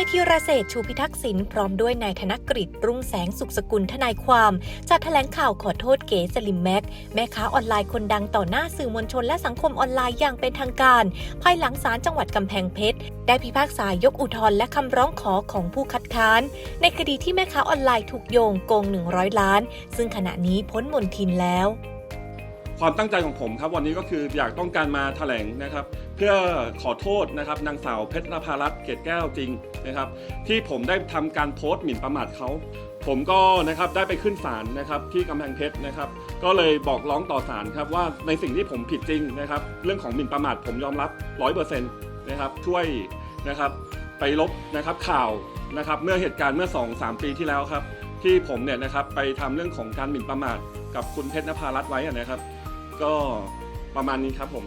ายธีรเศษชูพิทักษ์สินพร้อมด้วยนายธนกฤษรุ่งแสงสุขสกุลทนายความจัดแถลงข่าวขอโทษเก๋สลิมแม็ก แม่ค้าออนไลน์คนดังต่อหน้าสื่อมวลชนและสังคมออนไลน์อย่างเป็นทางการ ภายหลังศาลจังหวัดกำแพงเพชร ได้พิพากษายกอุทธรณ์และคำร้องขอของผู้คัดค้าน ในคดีที่แม่ค้าออนไลน์ถูกโยงโกง 100 ล้าน ซึ่งขณะนี้พ้นมนทินแล้ว ความตั้งใจของผมครับวันนี้ก็คืออยากต้องการมาแถลงนะครับ เพื่อขอโทษนะครับนางสาวเพชรนภารัตน์เกตแก้วจริงนะครับ ที่ผมได้ทำการโพสต์หมิ่นประมาทเขาผมก็นะครับได้ไปขึ้นศาลนะครับที่กำแพงเพชรนะครับ ก็เลยบอกร้องต่อศาลครับว่าในสิ่งที่ผมผิดจริงนะครับ เรื่องของหมิ่นประมาทผมยอมรับร้อยเปอร์เซ็นต์นะครับช่วยนะครับไปลบนะครับข่าวนะครับเมื่อเหตุการณ์เมื่อ 2-3 ปีที่แล้วครับ ที่ผมเนี่ยนะครับไปทำเรื่องของการหมิ่นประมาทกับคุณเพชรนภารัตน์ไว้นะครับ ก็ประมาณนี้ครับผม